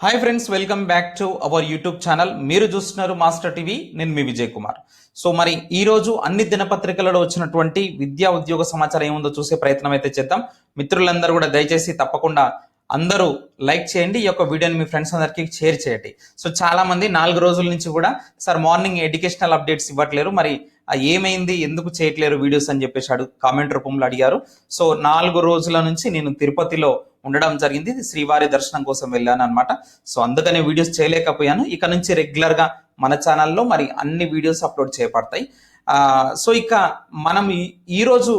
Hi friends welcome back to our YouTube channel మీరు చూస్తున్నారు master TV నేను మీ Vijay Kumar. So మరి ఈ రోజు అన్ని దినపత్రికలలో వచ్చినటువంటి విద్యా ఉద్యోగ సమాచారం ఏముందో చూసే ప్రయత్నం అయితే చేద్దాం. మిత్రులందరూ కూడా దయచేసి తప్పకుండా అందరూ లైక్ చేయండి ఈ యొక్క వీడియోని మీ ఫ్రెండ్స్ అందరికీ షేర్ చేయండి. సో చాలా మంది నాలుగు రోజుల నుంచి కూడా సార్ మార్నింగ్ ఎడ్యుకేషనల్ అప్డేట్స్ ఇవ్వట్లేరు మరి ఏమైంది ఎందుకు చేయట్లేరు వీడియోస్? అని చెప్పేసి అడుగు కామెంట్ రూపంలో అడిగారు. సో నాలుగు రోజుల నుంచి నేను తిరుపతిలో ఉండడం జరిగింది. శ్రీవారి దర్శనం కోసం వెళ్ళాను అనమాట సో అందుకనే వీడియోస్ చేయలేకపోయాను. ఇక నుంచి రెగ్యులర్గా మన ఛానల్లో మరి అన్ని వీడియోస్ అప్లోడ్ చేయబడతాయి సో ఇక మనం ఈ- రోజు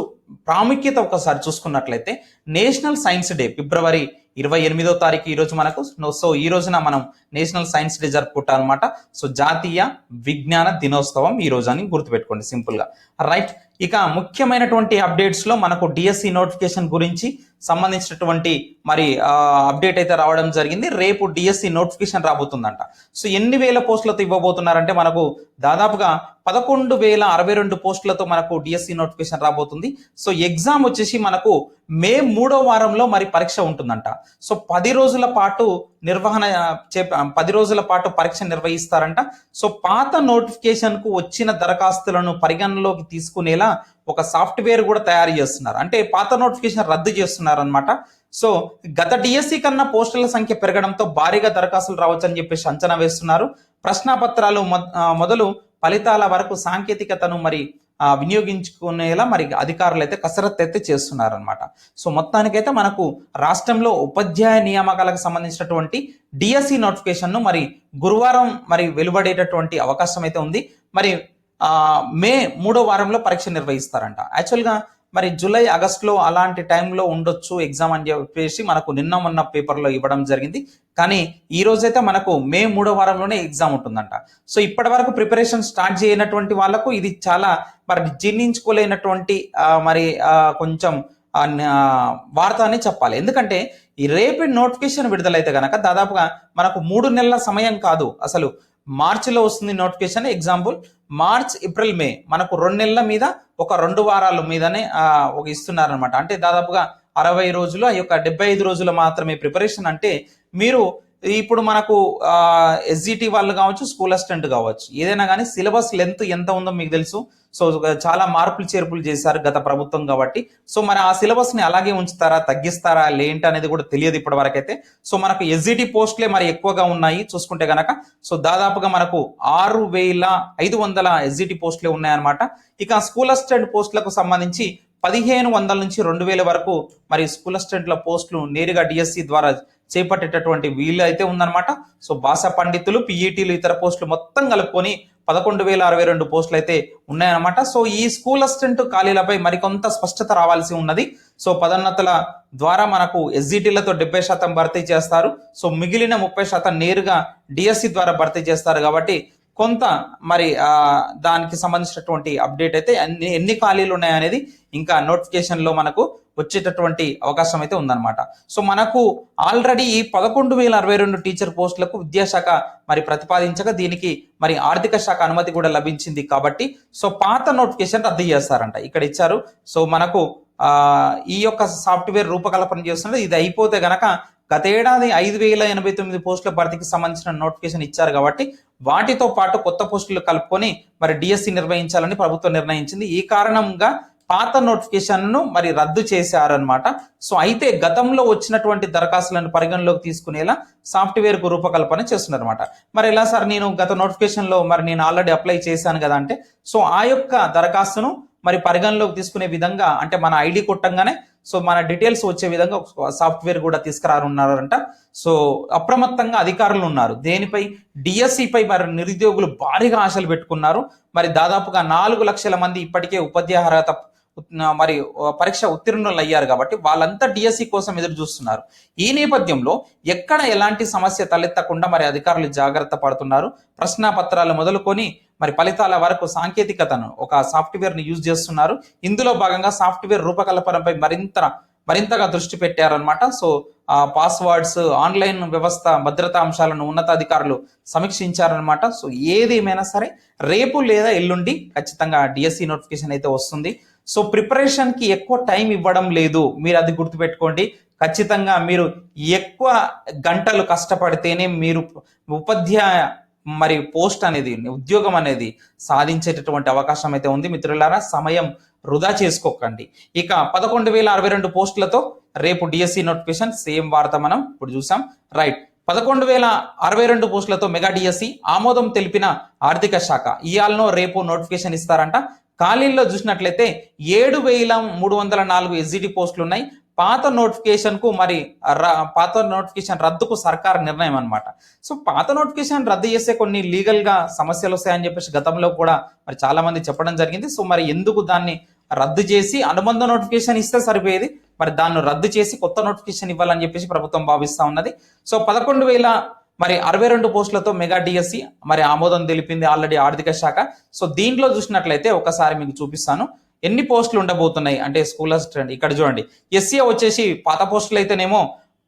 ప్రాముఖ్యత ఒకసారి చూసుకున్నట్లయితే నేషనల్ సైన్స్ డే ఫిబ్రవరి ఇరవై ఎనిమిదో తారీఖు ఈ రోజు మనకు సో ఈ రోజున మనం నేషనల్ సైన్స్ డే జరుపుకుంటాం అనమాట సో జాతీయ విజ్ఞాన దినోత్సవం ఈ రోజు అని గుర్తుపెట్టుకోండి సింపుల్గా రైట్ ఇక ముఖ్యమైనటువంటి అప్డేట్స్లో మనకు డిఎస్సి నోటిఫికేషన్ గురించి సంబంధించినటువంటి మరి అప్డేట్ అయితే రావడం జరిగింది. రేపు డిఎస్సి నోటిఫికేషన్ రాబోతుందంట. సో ఎన్ని వేల పోస్టులతో ఇవ్వబోతున్నారంటే మనకు దాదాపుగా పదకొండు వేల అరవై రెండు పోస్టులతో మనకు డిఎస్సి నోటిఫికేషన్ రాబోతుంది. సో ఎగ్జామ్ వచ్చేసి మనకు మే మూడో వారంలో మరి పరీక్ష ఉంటుందంట. సో పది రోజుల పాటు నిర్వహణ చే పది రోజుల పాటు పరీక్ష నిర్వహిస్తారంట. సో పాత నోటిఫికేషన్కు వచ్చిన దరఖాస్తులను పరిగణనలోకి తీసుకునేలా ఒక సాఫ్ట్వేర్ కూడా తయారు చేస్తున్నారు. అంటే పాత నోటిఫికేషన్ రద్దు చేస్తున్నారు అనమాట సో గత డిఎస్సి కన్నా పోస్టుల సంఖ్య పెరగడంతో భారీగా దరఖాస్తులు రావచ్చని చెప్పేసి అంచనా వేస్తున్నారు. ప్రశ్నాపత్రాలు మొ- మొదలు ఫలితాల వరకు సాంకేతికతను మరి వినియోగించుకునేలా మరి అధికారులు అయితే కసరత్తు అయితే చేస్తున్నారనమాట సో మొత్తానికైతే మనకు రాష్ట్రంలో ఉపాధ్యాయ నియామకాలకు సంబంధించినటువంటి డిఎస్సి నోటిఫికేషన్ను మరి గురువారం మరి వెలువడేటటువంటి అవకాశం అయితే ఉంది. మరి మే మూడో వారంలో పరీక్ష నిర్వహిస్తారంట. యాక్చువల్గా మరి జూలై ఆగస్టులో అలాంటి టైంలో ఉండొచ్చు ఎగ్జామ్ అని చెప్పేసి మనకు నిన్న మొన్న పేపర్లో ఇవ్వడం జరిగింది. కానీ ఈ రోజైతే మనకు మే మూడో వారంలోనే ఎగ్జామ్ ఉంటుందంట. సో ఇప్పటి వరకు ప్రిపరేషన్ స్టార్ట్ చేయనటువంటి వాళ్ళకు ఇది చాలా మరి జీర్ణించుకోలేనటువంటి మరి కొంచెం వార్త అని చెప్పాలి. ఎందుకంటే ఈ రేపు నోటిఫికేషన్ విడుదలైతే కనుక దాదాపుగా మనకు మూడు నెలల సమయం కాదు. అసలు మార్చిలో వస్తుంది notification. Example March April May మనకు రెండు నెలల మీద ఒక రెండు వారాల మీదనే ఒక ఇస్తున్నారనమాట అంటే దాదాపుగా అరవై రోజులు ఆ యొక్క డెబ్బై ఐదు రోజులు మాత్రమే ప్రిపరేషన్ అంటే మీరు ఇప్పుడు మనకు ఎస్జిటి వాళ్ళు కావచ్చు స్కూల్ అసిస్టెంట్ కావచ్చు. ఏదైనా కానీ సిలబస్ లెంత్ ఎంత ఉందో మీకు తెలుసు. సో చాలా మార్పులు చేర్పులు చేశారు గత ప్రభుత్వం కాబట్టి. సో మరి ఆ సిలబస్ని అలాగే ఉంచుతారా తగ్గిస్తారా లేంటి అనేది కూడా తెలియదు ఇప్పటి వరకైతే సో మనకు ఎస్జిటి పోస్టులే మరి ఎక్కువగా ఉన్నాయి చూసుకుంటే గనక. సో దాదాపుగా మనకు ఆరు వేల ఐదు వందల ఎస్జిటి పోస్టులే ఉన్నాయన్నమాట. ఇక స్కూల్ అసిస్టెంట్ పోస్టులకు సంబంధించి పదిహేను వందల నుంచి రెండు వేల వరకు మరి స్కూల్ అసిస్టెంట్ల పోస్టులు నేరుగా డిఎస్సి ద్వారా చేపట్టేటటువంటి వీలు అయితే ఉందన్నమాట. సో భాషా పండితులు పిఈటీలు ఇతర పోస్టులు మొత్తం కలుపుకొని పదకొండు వేల అరవై రెండు పోస్టులు అయితే ఉన్నాయన్నమాట. సో ఈ స్కూల్ అసిస్టెంట్ ఖాళీలపై మరికొంత స్పష్టత రావాల్సి ఉన్నది. సో పదోన్నతుల ద్వారా మనకు ఎస్జిటీలతో డెబ్బై శాతం భర్తీ చేస్తారు. సో మిగిలిన ముప్పై శాతం నేరుగా డిఎస్సి ద్వారా భర్తీ చేస్తారు కాబట్టి కొంత మరి దానికి సంబంధించినటువంటి అప్డేట్ అయితే ఎన్ని ఎన్ని ఖాళీలు ఉన్నాయనేది ఇంకా నోటిఫికేషన్లో మనకు వచ్చేటటువంటి అవకాశం అయితే ఉందన్నమాట. సో మనకు ఆల్రెడీ ఈ పదకొండు వేల అరవై రెండు టీచర్ పోస్టులకు విద్యాశాఖ మరి ప్రతిపాదించగా దీనికి మరి ఆర్థిక శాఖ అనుమతి కూడా లభించింది కాబట్టి సో పాత నోటిఫికేషన్ రద్దు చేస్తారంట. ఇక్కడ ఇచ్చారు. సో మనకు ఈ యొక్క సాఫ్ట్వేర్ రూపకల్పన చేస్తున్నది. ఇది అయిపోతే గనక గత ఏడాది ఐదు వేల ఎనభై తొమ్మిది పోస్టుల భర్తీకి సంబంధించిన నోటిఫికేషన్ ఇచ్చారు కాబట్టి వాటితో పాటు కొత్త పోస్టులు కలుపుకొని మరి డిఎస్సి నిర్వహించాలని ప్రభుత్వం నిర్ణయించింది. ఈ కారణంగా పాత నోటిఫికేషన్ను మరి రద్దు చేశారనమాట సో అయితే గతంలో వచ్చినటువంటి దరఖాస్తులను పరిగణలోకి తీసుకునేలా సాఫ్ట్వేర్కు రూపకల్పన చేస్తున్నారనమాట మరి ఎలా సార్ నేను గత నోటిఫికేషన్లో మరి నేను ఆల్రెడీ అప్లై చేశాను కదా అంటే సో ఆ యొక్క దరఖాస్తును మరి పరిగణలోకి తీసుకునే విధంగా అంటే మన ఐడి కొట్టంగానే సో మన డీటెయిల్స్ వచ్చే విధంగా ఒక సాఫ్ట్వేర్ కూడా తీసుకురానున్నారంట. సో అప్రమత్తంగా అధికారులు ఉన్నారు. దేనిపై? డిఎస్సిపై పై మరి నిరుద్యోగులు భారీగా ఆశలు పెట్టుకున్నారు. మరి దాదాపుగా నాలుగు లక్షల మంది ఇప్పటికే ఉపాధ్యాయ అర్హత మరి పరీక్ష ఉత్తీర్ణులు అయ్యారు కాబట్టి వాళ్ళంతా డిఎస్సి కోసం ఎదురు చూస్తున్నారు. ఈ నేపథ్యంలో ఎక్కడ ఎలాంటి సమస్య తలెత్తకుండా మరి అధికారులు జాగ్రత్త పడుతున్నారు? ప్రశ్న పత్రాలు మొదలుకొని మరి ఫలితాల వరకు సాంకేతికతను ఒక సాఫ్ట్వేర్ని యూజ్ చేస్తున్నారు. ఇందులో భాగంగా సాఫ్ట్వేర్ రూపకల్పనపై మరింత మరింతగా దృష్టి పెట్టారనమాట సో ఆ పాస్వర్డ్స్ ఆన్లైన్ వ్యవస్థ భద్రతా అంశాలను ఉన్నతాధికారులు సమీక్షించారనమాట సో ఏదేమైనా సరే రేపు లేదా ఎల్లుండి ఖచ్చితంగా డిఎస్సి నోటిఫికేషన్ అయితే వస్తుంది. సో ప్రిపరేషన్కి ఎక్కువ టైం ఇవ్వడం లేదు. మీరు అది గుర్తుపెట్టుకోండి. ఖచ్చితంగా మీరు ఎక్కువ గంటలు కష్టపడితేనే మీరు ఉపాధ్యాయ మరి పోస్ట్ అనేది ఉద్యోగం అనేది సాధించేటటువంటి అవకాశం అయితే ఉంది. మిత్రులారా సమయం వృధా చేసుకోకండి. ఇక పదకొండు వేల అరవై రెండు పోస్టులతో రేపు డిఎస్సి నోటిఫికేషన్ సేమ్ వార్త మనం ఇప్పుడు చూసాం. రైట్ పదకొండు వేల అరవై రెండు పోస్టులతో మెగా డిఎస్సి ఆమోదం తెలిపిన ఆర్థిక శాఖ ఇయాలను రేపు నోటిఫికేషన్ ఇస్తారంట. ఖాళీల్లో చూసినట్లయితే ఏడు వేల మూడు వందల నాలుగు ఎస్జిటి పోస్టులు ఉన్నాయి. పాత నోటిఫికేషన్కు మరి ర- పాత నోటిఫికేషన్ రద్దుకు సర్కార్ నిర్ణయం అన్నమాట. సో పాత నోటిఫికేషన్ రద్దు చేస్తే కొన్ని లీగల్గా సమస్యలు వస్తాయని చెప్పేసి గతంలో కూడా మరి చాలామంది చెప్పడం జరిగింది. సో మరి ఎందుకు దాన్ని రద్దు చేసి అనుబంధ నోటిఫికేషన్ ఇస్తే సరిపోయేది? మరి దాన్ని రద్దు చేసి కొత్త నోటిఫికేషన్ ఇవ్వాలని చెప్పేసి ప్రభుత్వం భావిస్తూ ఉన్నది. సో పదకొండు వేల మరి అరవై రెండు పోస్టులతో మెగా డిఎస్సి మరి ఆమోదం తెలిపింది ఆల్రెడీ ఆర్థిక శాఖ. సో దీంట్లో చూసినట్లయితే ఒకసారి మీకు చూపిస్తాను. ఎన్ని పోస్టులు ఉండబోతున్నాయి? అంటే స్కూల్ అసిస్టెంట్ ఇక్కడ చూడండి. ఎస్సీ వచ్చేసి పాత పోస్టులు అయితేనేమో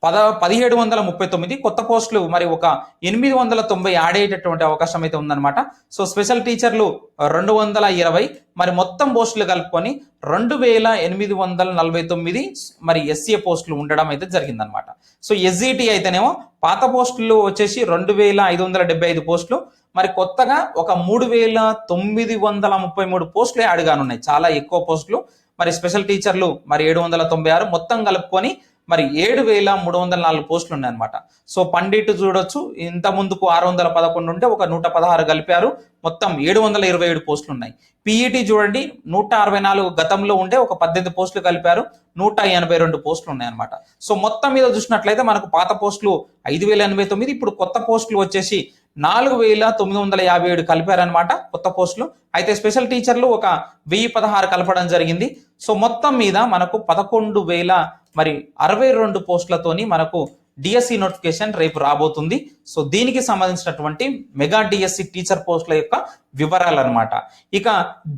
పద పదిహేడు వందల ముప్పై తొమ్మిది కొత్త పోస్టులు మరి ఒక ఎనిమిది వందల తొంభై యాడ్ అయ్యేటటువంటి అవకాశం అయితే ఉందన్నమాట. సో స్పెషల్ టీచర్లు రెండు వందల ఇరవై మరి మొత్తం పోస్టులు కలుపుకొని రెండు వేల ఎనిమిది వందల నలభై తొమ్మిది మరి ఎస్సీ పోస్టులు ఉండడం అయితే జరిగిందనమాట సో ఎస్జిటి అయితేనేమో పాత పోస్టులు వచ్చేసి రెండు వేల ఐదు వందల డెబ్బై ఐదు పోస్టులు మరి కొత్తగా ఒక మూడు వేల తొమ్మిది వందల ముప్పై మూడు పోస్టులే యాడ్ కానున్నాయి. చాలా ఎక్కువ పోస్టులు మరి స్పెషల్ టీచర్లు మరి ఏడు వందల తొంభై ఆరు మొత్తం కలుపుకొని మరి ఏడు వేల మూడు వందల నాలుగు పోస్టులు ఉన్నాయన్నమాట. సో పండిట్ చూడొచ్చు. ఇంత ముందుకు ఆరు వందల పదకొండు ఉంటే ఒక నూట పదహారు కలిపారు. మొత్తం ఏడు వందల ఇరవై ఏడు పోస్టులు ఉన్నాయి. పీఈటీ చూడండి నూట అరవై నాలుగు గతంలో ఉండే ఒక పద్దెనిమిది పోస్టులు కలిపారు. నూట ఎనభై రెండు పోస్టులు ఉన్నాయన్నమాట. సో మొత్తం మీద చూసినట్లయితే మనకు పాత పోస్టులు ఐదు వేల ఎనభై తొమ్మిది ఇప్పుడు కొత్త పోస్టులు వచ్చేసి నాలుగు వేల తొమ్మిది వందల యాభై ఏడు కలిపారనమాట కొత్త పోస్టులు. అయితే స్పెషల్ టీచర్లు ఒక వెయ్యి పదహారు కలపడం జరిగింది. సో మొత్తం మీద మనకు పదకొండు వేల మరి అరవై రెండు పోస్టులతోని మనకు డిఎస్సి నోటిఫికేషన్ రేపు రాబోతుంది. సో దీనికి సంబంధించినటువంటి మెగా డిఎస్సి టీచర్ పోస్టుల యొక్క వివరాలు అనమాట ఇక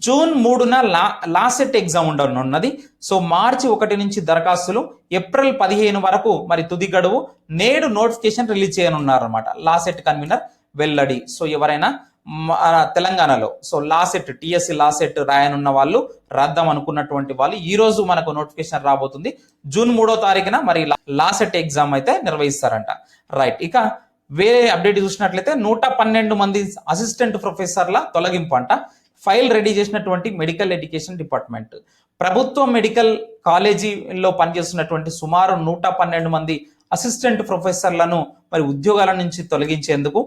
జూన్ మూడున లా లాసెట్ ఎగ్జామ్ ఉండనున్నది. సో మార్చి ఒకటి నుంచి దరఖాస్తులు ఏప్రిల్ పదిహేను వరకు మరి తుది గడువు నేడు నోటిఫికేషన్ రిలీజ్ చేయనున్నారు అనమాట లాసెట్ కన్వీనర్ వెల్లడి. సో ఎవరైనా తెలంగాణలో. సో లాసెట్ టిఎస్సి లాసెట్ రాయనున్న వాళ్ళు రాద్దాం అనుకున్నటువంటి వాళ్ళు ఈ రోజు మనకు నోటిఫికేషన్ రాబోతుంది. జూన్ మూడో తారీఖున మరి లాసెట్ ఎగ్జామ్ అయితే నిర్వహిస్తారంట. రైట్ ఇక వేరే అప్డేట్ చూసినట్లయితే నూట పన్నెండు మంది అసిస్టెంట్ ప్రొఫెసర్ల తొలగింపు అంట. ఫైల్ రెడీ చేసినటువంటి మెడికల్ ఎడ్యుకేషన్ డిపార్ట్మెంట్. ప్రభుత్వ మెడికల్ కాలేజీలో పనిచేస్తున్నటువంటి సుమారు నూట పన్నెండు మంది అసిస్టెంట్ ప్రొఫెసర్లను మరి ఉద్యోగాల నుంచి తొలగించేందుకు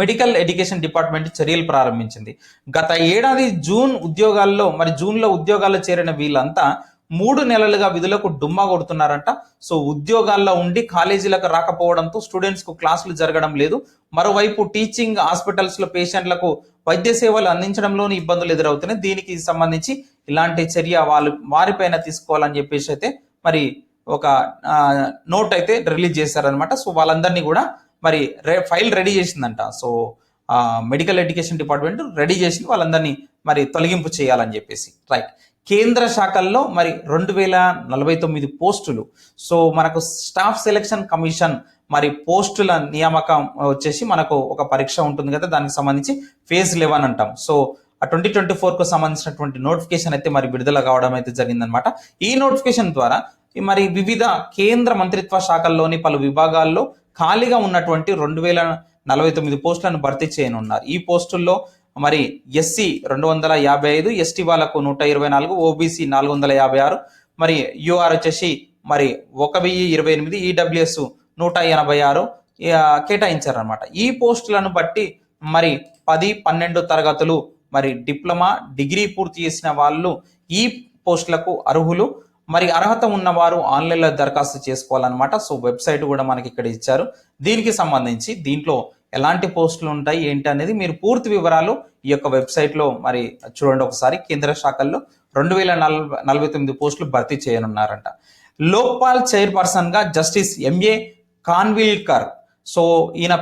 మెడికల్ ఎడ్యుకేషన్ డిపార్ట్మెంట్ చర్యలు ప్రారంభించింది. గత ఏడాది జూన్ ఉద్యోగాల్లో మరి జూన్లో ఉద్యోగాల్లో చేరిన వీళ్ళంతా మూడు నెలలుగా విధులకు డుమ్మా కొడుతున్నారంట. సో ఉద్యోగాల్లో ఉండి కాలేజీలకు రాకపోవడంతో స్టూడెంట్స్కు క్లాసులు జరగడం లేదు. మరోవైపు టీచింగ్ హాస్పిటల్స్లో పేషెంట్లకు వైద్య సేవలు అందించడంలోని ఇబ్బందులు ఎదురవుతున్నాయి. దీనికి సంబంధించి ఇలాంటి చర్య వాళ్ళు వారిపైన తీసుకోవాలని చెప్పేసి అయితే మరి ఒక నోట్ అయితే రిలీజ్ చేశారనమాట సో వాళ్ళందరినీ కూడా మరి రే ఫైల్ రెడీ చేసిందంట. So medical education department ready చేసింది. వాళ్ళందరినీ మరి తొలగింపు చేయాలని చెప్పేసి. రైట్ కేంద్ర శాఖల్లో మరి రెండు వేల నలభై తొమ్మిది పోస్టులు. సో మనకు స్టాఫ్ సెలక్షన్ కమిషన్ మరి పోస్టుల నియామకం వచ్చేసి మనకు ఒక పరీక్ష ఉంటుంది కదా దానికి సంబంధించి ఫేజ్ లెవెన్ అంటాం. సో ఆ ట్వంటీ ట్వంటీ ఫోర్కు సంబంధించినటువంటి నోటిఫికేషన్ అయితే మరి విడుదల కావడం అయితే జరిగిందనమాట ఈ నోటిఫికేషన్ ద్వారా మరి వివిధ కేంద్ర మంత్రిత్వ శాఖల్లోని పలు విభాగాల్లో ఖాళీగా ఉన్నటువంటి రెండు వేల నలభై తొమ్మిది పోస్టులను భర్తీ చేయనున్నారు. ఈ పోస్టుల్లో మరి ఎస్సీ రెండు వందల యాభై ఐదు ఎస్టీ వాళ్ళకు నూట ఇరవై నాలుగు ఓబీసీ నాలుగు వందల యాభై ఆరు మరి యూఆర్ వచ్చేసి మరి ఒక వెయ్యి ఇరవై ఎనిమిది ఈడబ్ల్యూఎస్ నూట ఎనభై ఆరు కేటాయించారనమాట ఈ పోస్టులను బట్టి మరి పది పన్నెండు తరగతులు మరి డిప్లొమా డిగ్రీ పూర్తి చేసిన వాళ్ళు ఈ పోస్టులకు అర్హులు. మరి అర్హత ఉన్నవారు ఆన్లైన్లో దరఖాస్తు చేసుకోవాలన్నమాట. సో వెబ్సైట్ కూడా మనకి ఇక్కడ ఇచ్చారు. దీనికి సంబంధించి దీంట్లో ఎలాంటి పోస్టులు ఉంటాయి ఏంటి అనేది మీరు పూర్తి వివరాలు ఈ యొక్క వెబ్సైట్లో మరి చూడండి ఒకసారి. కేంద్ర శాఖల్లో రెండు వేల నలభై నలభై తొమ్మిది పోస్టులు భర్తీ చేయనున్నారంట. లోక్పాల్ చైర్పర్సన్గా జస్టిస్ ఎంఏ కాన్విల్కర్. సో ఈయన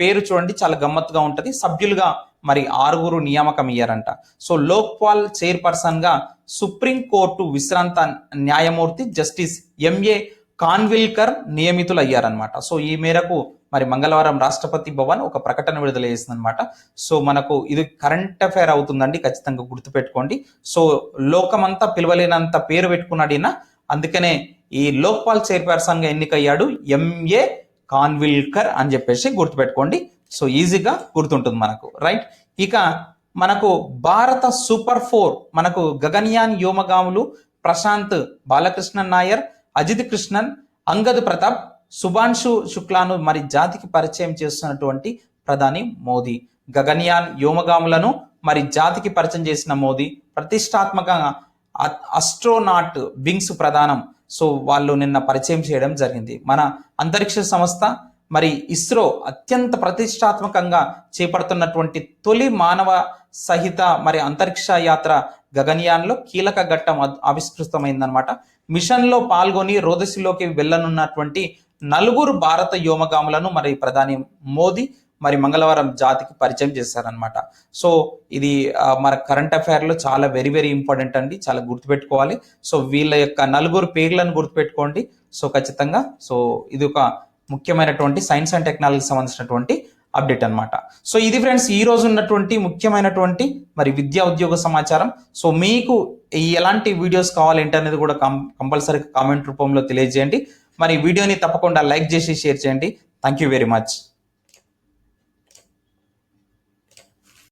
పేరు చూడండి చాలా గమ్మత్తుగా ఉంటుంది. సభ్యులుగా మరి ఆరుగురు నియామకం ఇయ్యారంట సో లోక్పాల్ చైర్పర్సన్గా సుప్రీం కోర్టు విశ్రాంత న్యాయమూర్తి జస్టిస్ ఎంఏ కాన్విల్కర్ నియమితులు అయ్యారనమాట సో ఈ మేరకు మరి మంగళవారం రాష్ట్రపతి భవన్ ఒక ప్రకటన విడుదల చేసిందనమాట సో మనకు ఇది కరెంట్ అఫైర్ అవుతుందండి ఖచ్చితంగా గుర్తుపెట్టుకోండి. సో లోకమంతా పిలవలేనంత పేరు పెట్టుకున్నాడు ఈయన. అందుకనే ఈ లోక్పాల్ చైర్పర్సన్గా ఎన్నికయ్యాడు ఎంఏ కాన్విల్కర్ అని చెప్పేసి గుర్తుపెట్టుకోండి. సో ఈజీగా గుర్తుంటుంది మనకు రైట్? ఇక మనకు భారత సూపర్ ఫోర్ మనకు గగన్యాన్ వ్యోమగాములు ప్రశాంత్ బాలకృష్ణన్ నాయర్ అజిత్ కృష్ణన్ అంగద్ ప్రతాప్ సుభాన్షు శుక్లాను మరి జాతికి పరిచయం చేస్తున్నటువంటి ప్రధాని మోదీ. గగన్యాన్ వ్యోమగాములను మరి జాతికి పరిచయం చేసిన మోదీ ప్రతిష్టాత్మకంగా అస్ట్రోనాట్ వింగ్స్ ప్రధానం. సో వాళ్ళు నిన్న పరిచయం చేయడం జరిగింది. మన అంతరిక్ష సంస్థ మరి ఇస్రో అత్యంత ప్రతిష్టాత్మకంగా చేపడుతున్నటువంటి తొలి మానవ సహిత మరి అంతరిక్ష యాత్ర గగన్యాన్లో కీలక ఘట్టం ఆవిష్కృతమైందనమాట మిషన్లో పాల్గొని రోదసిలోకి వెళ్ళనున్నటువంటి నలుగురు భారత వ్యోమగాములను మరి ప్రధాని మోదీ మరి మంగళవారం జాతికి పరిచయం చేశారనమాట సో ఇది మన కరెంట్ అఫైర్లో చాలా వెరీ వెరీ ఇంపార్టెంట్ అండి. చాలా గుర్తుపెట్టుకోవాలి. సో వీళ్ళ యొక్క నలుగురు పేర్లను గుర్తుపెట్టుకోండి. సో ఖచ్చితంగా సో ఇది ఒక ముఖ్యమైనటువంటి సైన్స్ అండ్ టెక్నాలజీకి సంబంధించినటువంటి అప్డేట్ అనమాట సో ఇది ఫ్రెండ్స్ ఈ రోజు ఉన్నటువంటి ముఖ్యమైనటువంటి మరి విద్యా ఉద్యోగ సమాచారం. సో మీకు ఈ ఎలాంటి వీడియోస్ కావాలేంటి అనేది కూడా కం కంపల్సరీ కామెంట్ రూపంలో తెలియజేయండి. మరి వీడియోని తప్పకుండా లైక్ చేసి షేర్ చేయండి. Thank you very much